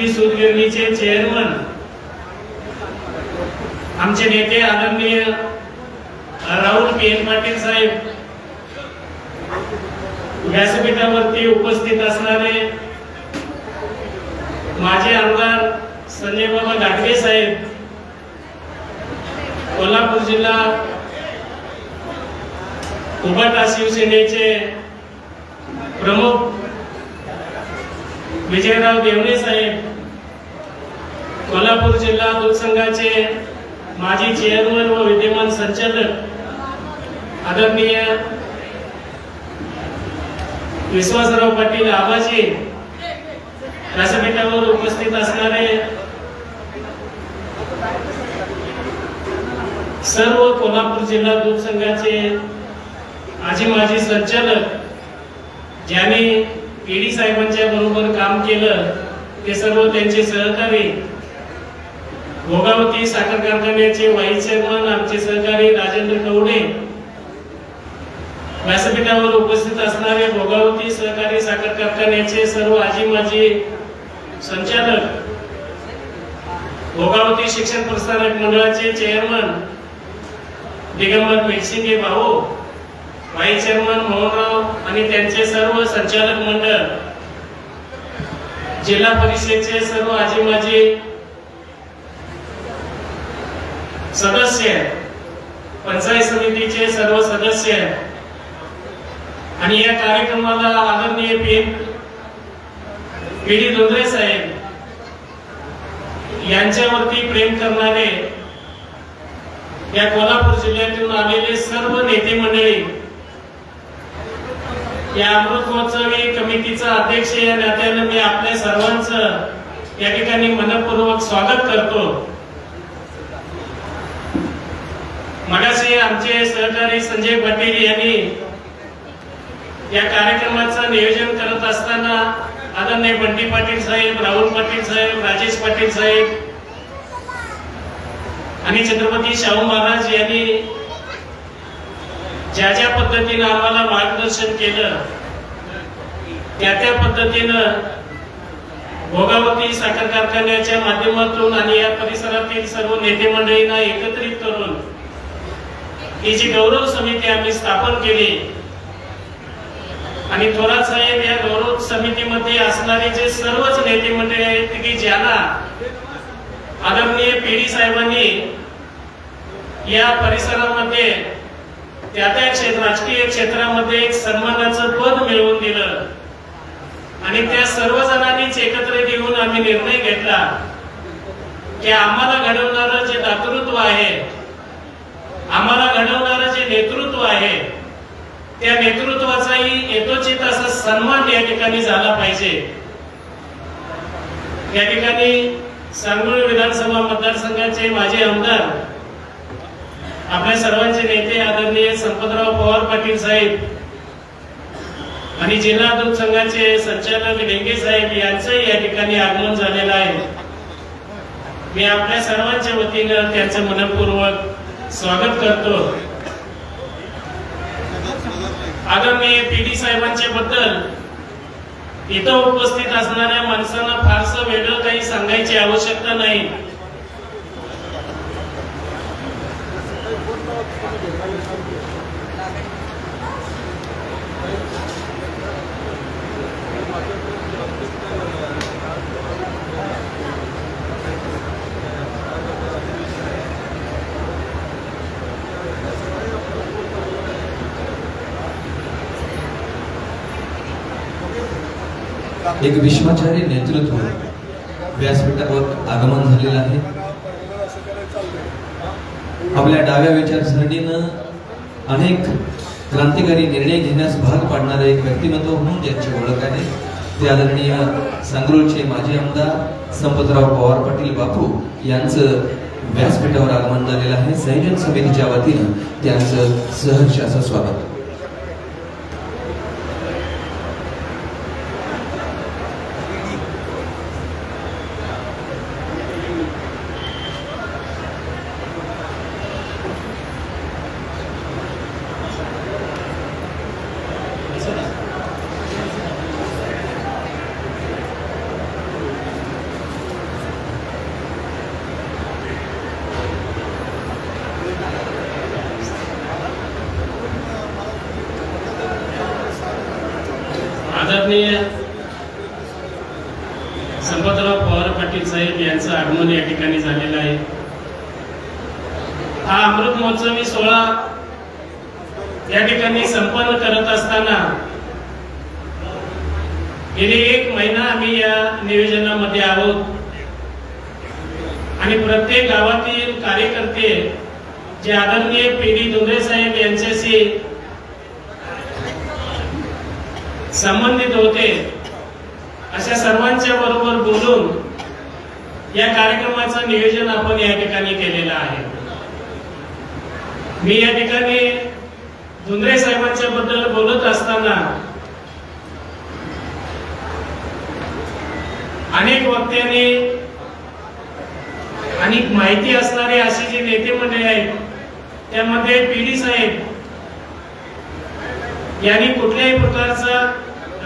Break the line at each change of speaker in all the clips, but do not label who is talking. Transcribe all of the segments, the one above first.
Anandji सूतगिरणीचे chairman आमचे नेते आदरणीय राहुल पी एन पाटील साहेब व्यासपीठावरती उपस्थित असणारे माझे आमदार संजय बाबा गाडगे साहेब कोल्हापूर जिल्हा उबाटा शिवसेनेचे प्रमुख विजयराव देवणे साहेब कोल्हापूर जिल्हा दूध संघाचे माजी चेअरमन व विद्यमान संचालक आदरणीय विश्वासराव पाटील आबाजी व्यासपीठावर उपस्थित असणारे सर्व कोल्हापूर जिल्हा दूध संघाचे आजी माजी संचालक ज्यांनी ईडी साहेबांच्या बरोबर काम केलं ते सर्व त्यांचे सहकारी भोगावती साखर कारखान्याचे वाईस चेअरमन आमचे सहकारी राजेंद्र कवडे. व्यासपीठावर उपस्थित असणारे भोगावती सहकारी साखर कारखान्याचे सर्व आजी माजी संचालक भोगावती शिक्षण प्रसारक मंडळाचे चेअरमन दिगंबर पेटसिंगे भाऊ व्हाईस चेअरमन मोहनराव आणि त्यांचे सर्व संचालक मंडळ जिल्हा परिषदेचे सर्व आजी माजी सदस्य पंचायत समितीचे सर्व सदस्य आणि या कार्यक्रमाला आदरणीय पीएम पी डी धोंद्रे साहेब यांच्यावरती प्रेम करणारे या कोल्हापूर जिल्ह्यातून आलेले सर्व नेते मंडळी या अमृत महोत्सवी कमिटीचा अध्यक्ष या नात्यानं मी आपल्या सर्वांचं या ठिकाणी मनपूर्वक स्वागत करतो. मगाशी आमचे सहकारी संजय पाटील यांनी या कार्यक्रमाचं नियोजन करत असताना आदरणीय बंटी पाटील साहेब राहुल पाटील साहेब राजेश पाटील साहेब आणि छत्रपती शाहू महाराज यांनी ज्या ज्या पद्धतीनं आम्हाला मार्गदर्शन केलं त्या त्या पद्धतीनं भोगावती साखर कारखान्याच्या माध्यमातून आणि या परिसरातील सर्व नेते मंडळींना एकत्रित करून ही जी गौरव समिती आम्ही स्थापन केली आणि थोरात साहेब या गौरव समितीमध्ये असणारे जे सर्वच नेते मंडळी आहेत की ज्यांना आदरणीय पेढी साहेबांनी या परिसरामध्ये त्या त्या क्षेत्र राजकीय क्षेत्रामध्ये एक सन्मानाचं पद मिळवून दिलं. आणि त्या सर्व जणांनीच एकत्र येऊन आम्ही निर्णय घेतला की आम्हाला घडवणारं जे दातृत्व आहे आम्हाला घडवणारं जे नेतृत्व आहे त्या नेतृत्वाचाही यथोचित असा सन्मान या ठिकाणी झाला पाहिजे. या ठिकाणी सांगोळी विधानसभा मतदारसंघाचे माजी आमदार आपल्या सर्वांचे नेते आदरणीय संपतराव पवार पाटील साहेब आणि जिल्हा दूध संघाचे संचालक डेंगे साहेब यांचंही या ठिकाणी आगमन झालेलं आहे. मी आपल्या सर्वांच्या वतीनं त्यांचं मनपूर्वक स्वागत करतो. आदरणीय पीडी साहेबांच्या बद्दल इथं उपस्थित असणाऱ्या माणसांना फारसं वेगळं काही सांगायची आवश्यकता नाही.
एक विश्वाचार्य नेतृत्व व्यासपीठावर आगमन झालेलं आहे. आपल्या डाव्या विचारसरणीनं अनेक क्रांतिकारी निर्णय घेण्यास भाग पाडणारे एक व्यक्तिमत्व म्हणून ज्यांची ओळख आहे ते आदरणीय सांगरूळचे माजी आमदार संपतराव पवार पाटील बापू यांचं व्यासपीठावर आगमन झालेलं आहे. संयोजन समितीच्या वतीनं त्यांचं सहर्ष असं स्वागत.
आदरणीय संपतराव पवार पाटील साहेब यांचं आगमन या ठिकाणी झालेलं आहे. हा अमृत महोत्सवी सोहळा या ठिकाणी संपन्न करत असताना गेले एक महिना आम्ही या नियोजनामध्ये आहोत. आणि प्रत्येक गावातील कार्यकर्ते जे आदरणीय पी डी धुंद्रे साहेब यांच्याशी संबंधित होते. अशा सर्वांच्या बरोबर बोलून या कार्यक्रमाचं नियोजन आपण या ठिकाणी केलेलं आहे. मी या ठिकाणी धुंद्रे साहेबांच्या बद्दल बोलत असताना अनेक वक्त्यांनी आणि माहिती असणारे अशी जी नेते मंडळी आहेत त्यामध्ये पीडी साहेब यांनी कुठल्याही प्रकारचा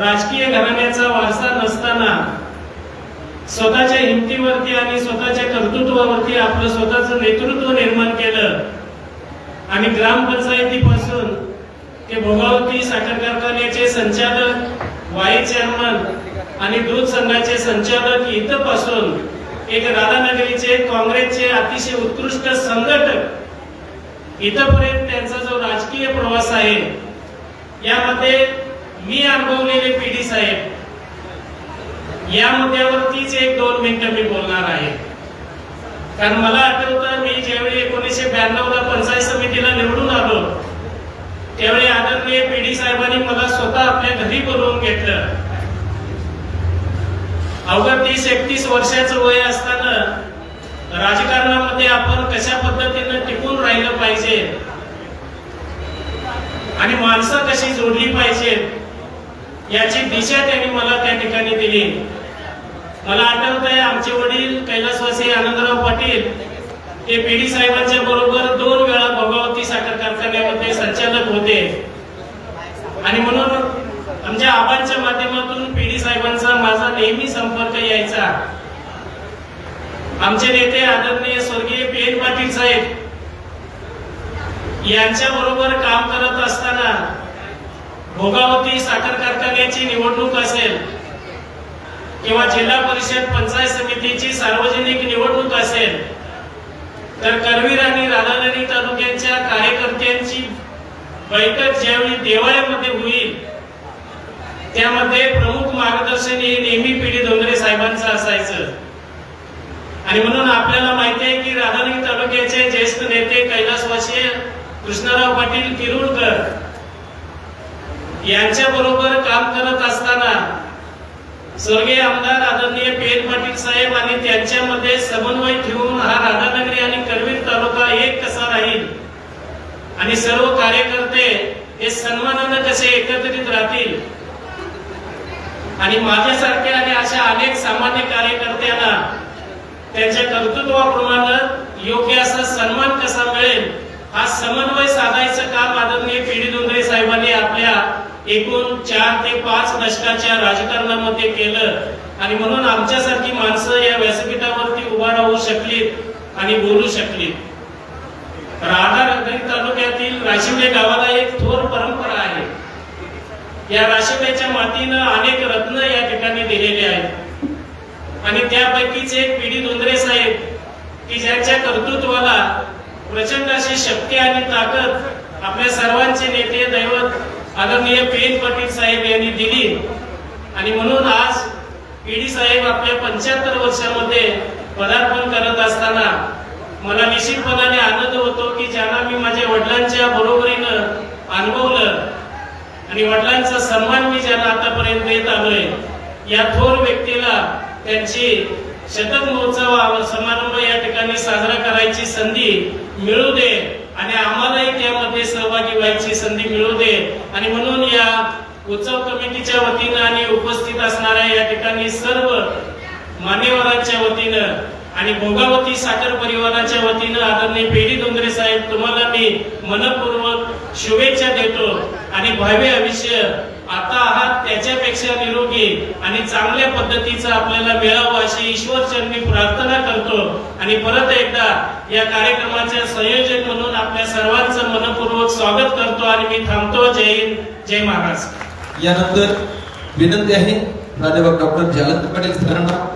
राजकीय घराण्याचा वारसा नसताना स्वतःच्या हिमतीवरती आणि स्वतःच्या कर्तृत्वावरती आपलं स्वतःचं नेतृत्व निर्माण केलं. आणि ग्रामपंचायतीपासून ते भोगावती साखर कारखान्याचे संचालक वाईस चेअरमन आणि दूध संघाचे संचालक इथं पासून एक राधानगरीचे काँग्रेसचे अतिशय उत्कृष्ट संघटक इथपर्यंत त्यांचा जो राजकीय प्रवास आहे यामध्ये मी अनुभवलेले पीडी साहेब या मुद्द्यावरतीच एक दोन मिनिटं मी बोलणार आहे. कारण मला आठवतं मी ज्यावेळी एकोणीसशे ब्याण्णव ला पंचायत समितीला निवडून आलो त्यावेळी आदरणीय पीडी साहेबांनी मला स्वतः आपल्या घरी बोलवून घेतलं. अवघड तीस एकतीस वर्षाचं वय असताना राजकारणामध्ये आपण कशा पद्धतीनं टिकून राहिलं पाहिजे? आणि माणसं कशी जोडली पाहिजेत? याची दिशा त्यांनी मला त्या ठिकाणी दिली. मला आठवत आहे आमचे वडील कैलासवासी आनंदराव पाटील ते पीडी साहेबांच्या बरोबर दोन वेळा भोगावती साखर कारखान्यामध्ये संचालक होते. आणि म्हणून आमच्या आबांच्या माध्यमातून पीडी साहेबांचा माझा नेहमी संपर्क यायचा. आमचे नेते आदरणीय स्वर्गीय पी एन पाटील साहेब यांच्या बरोबर काम करत असताना भोगावती साखर कारखान्याची निवडणूक असेल किंवा जिल्हा परिषद पंचायत समितीची सार्वजनिक निवडणूक असेल तर करवीर आणि राधानगरी तालुक्यांच्या कार्यकर्त्यांची बैठक ज्यावेळी देवाळ्यामध्ये होईल त्यामध्ये प्रमुख मार्गदर्शन हे नेहमी पिढी धोंगरे साहेबांचं असायचं. आणि म्हणून आपल्याला माहिती आहे की राधानगरी तालुक्याचे ज्येष्ठ नेते कैलासवासी कृष्णराव पाटील किरुळकर यांच्या बरोबर काम करत असताना स्वर्गीय आमदार आदरणीय पी पाटील साहेब आणि त्यांच्यामध्ये समन्वय ठेवून हा राधानगरी आणि करवीर तालुका एक कसा राहील? आणि सर्व कार्यकर्ते हे सन्मानानं कसे एकत्रित राहतील? आणि माझ्यासारख्या आणि अशा अनेक सामान्य कार्यकर्त्यांना त्यांच्या कर्तृत्वाप्रमाणे योग्य असा सन्मान कसा मिळेल? हा समन्वय साधायचं काम आदरणीय पी डी साहेबांनी एकूण चार ते पाच दशकाच्या राजकारणामध्ये केलं. आणि म्हणून आमच्यासारखी माणसं या व्यासपीठावरती उभा राहू शकलीत आणि बोलू शकलीत. राधानगरी तालुक्यातील राशिवडे गावाला एक थोर परंपरा आहे. या राशिवड्याच्या मातीनं अनेक रत्न या ठिकाणी दिलेले आहेत. आणि त्यापैकीच एक पिढी धोंद्रे साहेब की ज्यांच्या कर्तृत्वाला प्रचंड अशी शक्ती आणि ताकद आपल्या सर्वांचे नेते दैवत आदरणीय पी पाटील साहेब यांनी दिली. आणि म्हणून आज पीडी साहेब आपल्या पंच्याहत्तर वर्षामध्ये पदार्पण करत असताना मला निश्चितपणाने आनंद होतो की ज्यांना मी माझ्या वडिलांच्या बरोबरीनं अनुभवलं आणि वडिलांचा सन्मान मी ज्यांना आतापर्यंत देत आलोय या थोर व्यक्तीला त्यांची शतक महोत्सव समारंभ या ठिकाणी साजरा करायची संधी मिळू दे आणि आम्हालाही त्यामध्ये सहभागी व्हायची संधी मिळू दे. आणि म्हणून या उत्सव कमिटीच्या वतीनं आणि उपस्थित असणाऱ्या या ठिकाणी सर्व मान्यवरांच्या वतीनं आणि भोगावती साखर परिवाराच्या वतीनं आदरणीय पेढी डोंगरे साहेब तुम्हाला मी मनपूर्वक शुभेच्छा देतो आणि भावी आयुष्य आता आहात त्याच्यापेक्षा निरोगी आणि चांगल्या पद्धतीचा आपल्याला मिळावं अशी ईश्वरचरणी प्रार्थना करतो. आणि परत एकदा या कार्यक्रमाचे संयोजक म्हणून आपल्या सर्वांचं मनपूर्वक स्वागत करतो आणि मी थांबतो. जय हिंद जय महाराष्ट्र.
यानंतर
विनंती आहे प्राध्यापक डॉक्टर जालंत पटेल सरांना.